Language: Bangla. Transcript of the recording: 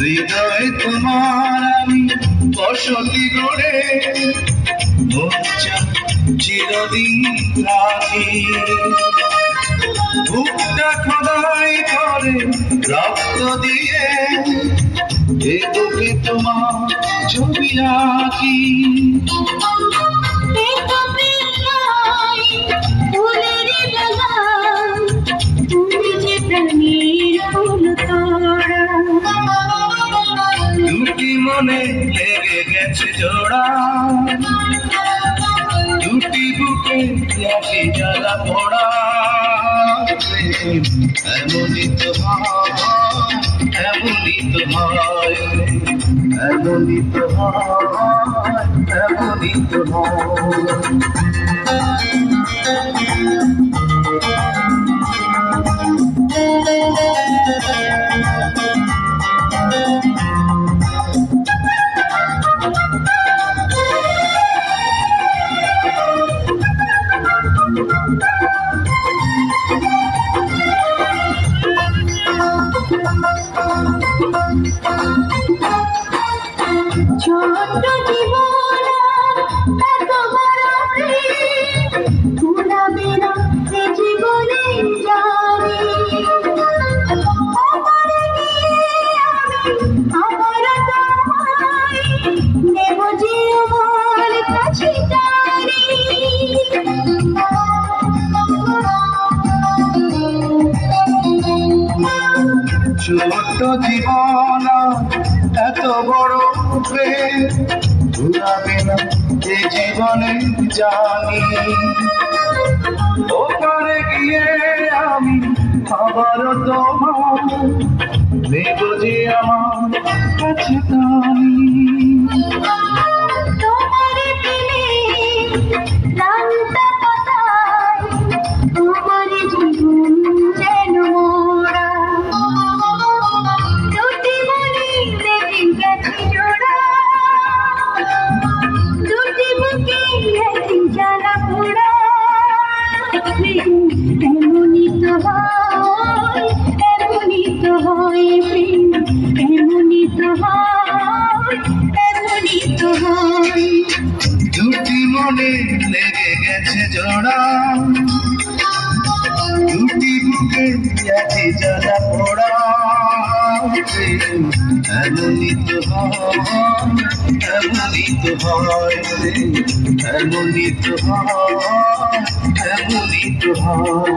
হৃদয় তোমার আমি বসতি গড়ে চিরদিন রাখি। বুকটা খোদাই করে রক্ত দিয়ে এ দুটি মনে লেগে গেছে জোড়া। দুটি বুকে পড়া এমনই তো এমনই তো এমনই ছোট্ট জীবন ছোট্ট জীবন এত বড় ঘুরাবে না যে জীবনে জানি। ওপারে গিয়ে আমি আবার তোমার এমনই তো হয় এমনই তো হয় প্রেম এমনই তো হয় এমনই তো হয় দুটি মনে লেগে গেছে জোড়া। দুটি বুকে একই জ্বালা পোড়া। এমনই তো হয় এমনই তো হয় এমনই তো হয়। ব্যবহৃত হয়